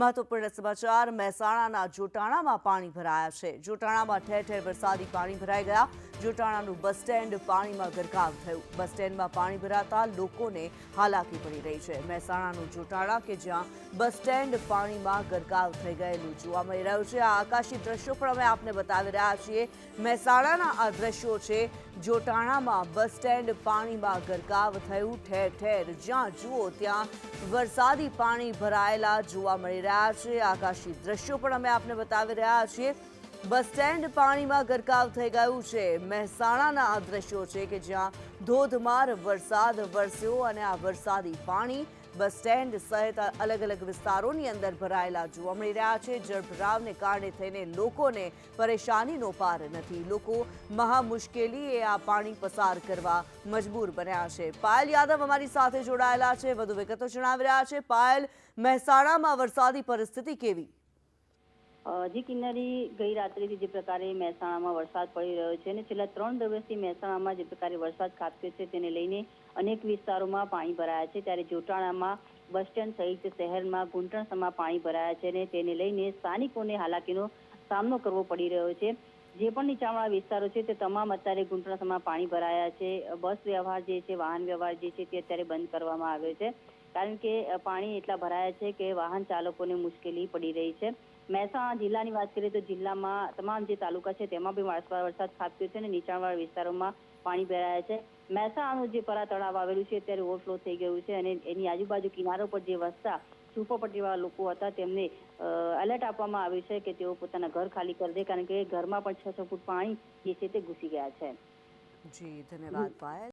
મહત્વપૂર્ણ સમાચાર મહેસાણાના જોટાણામાં પાણી ભરાયા છે. જોટાણામાં ઠેર ઠેર વરસાદી પાણી ભરાઈ ગયા. જોટાણાનું બસ સ્ટેન્ડ પાણીમાં ગરકાવ થયું. બસ સ્ટેન્ડમાં પાણી ભરાતા લોકોને હાલાકી પડી રહી છે. મહેસાણાનું જોટાણા કે જ્યાં બસ સ્ટેન્ડ પાણીમાં ગરકાવ થઈ ગયેલું જોવા મળી રહ્યું છે. આ આકાશી દ્રશ્યો પણ અમે આપને બતાવી રહ્યા છીએ. મહેસાણાના આ દ્રશ્યો છે. જોટાણામાં બસ સ્ટેન્ડ પાણીમાં ગરકાવ થયું. ઠેર ઠેર જ્યાં જુઓ ત્યાં વરસાદી પાણી ભરાયેલા જોવા મળી રહ્યા છે આકાશી દ્રશ્યો પણ અમે આપને બતાવી રહ્યા છીએ. બસ સ્ટેન્ડ પાણીમાં ગરકાવ થઈ ગયું છે. મહેસાણાના આ દ્રશ્યો છે કે જ્યાં ધોધમાર વરસાદ વરસ્યો અને આ વરસાદી પાણી બસ સ્ટેન્ડ સહિત અલગ અલગ વિસ્તારોની અંદર ભરાયેલા જોવા મળી રહ્યા છે. જળભરાવને કારણે થઈને લોકોને પરેશાનીનો પાર નથી. લોકો મહા મુશ્કેલીએ આ પાણી પસાર કરવા મજબૂર બન્યા છે. પાયલ યાદવ અમારી સાથે જોડાયેલા છે. વધુ વિગતો જણાવી રહ્યા છે. પાયલ, મહેસાણામાં વરસાદી પરિસ્થિતિ કેવી? જી કિન્નરી ગઈ રાત્રેથી જે પ્રકારે મહેસાણામાં વરસાદ પડી રહ્યો છે અને છેલ્લા ત્રણ દિવસથી મહેસાણામાં જે પ્રકારે વરસાદ ખાબક્યો છે તેને લઈને અનેક વિસ્તારોમાં પાણી ભરાયા છે. ત્યારે જોટાણામાં બસ સ્ટેન્ડ સહિત શહેરમાં ઘૂંટણસમાં પાણી ભરાયા છે અને તેને લઈને સ્થાનિકોને હાલાકીનો સામનો કરવો પડી રહ્યો છે. જે પણ નીચાણવાળા વિસ્તારો છે તે તમામ અત્યારે ઘૂંટણસમાં પાણી ભરાયા છે. બસ વ્યવહાર જે છે, વાહન વ્યવહાર જે છે તે અત્યારે બંધ કરવામાં આવ્યો છે. કારણ કે પાણી એટલા ભરાયા છે કે વાહન ચાલકોને મુશ્કેલી પડી રહી છે. મહેસાણા જિલ્લાની વાત કરીએ તો જિલ્લામાં તમામ જે તાલુકા છે તેમાં બી વરસાદ વરસાદ ખાબક્યો છે અને નીચાણવાળા વિસ્તારોમાં પાણી ભરાયા છે. મહેસાણાનું જે પરા તળાવ આવેલું છે અત્યારે ઓવરફ્લો થઈ ગયું છે અને એની આજુબાજુ કિનારો પર જે વસતા ઝૂંપડપટ્ટીવાળા લોકો હતા તેમને એલર્ટ આપવામાં આવ્યું છે કે તેઓ પોતાના ઘર ખાલી કરી દે કારણ કે ઘરમાં પણ છ છ ફૂટ પાણી જે છે તે ઘૂસી ગયા છે. જી, ધન્યવાદ પાયલ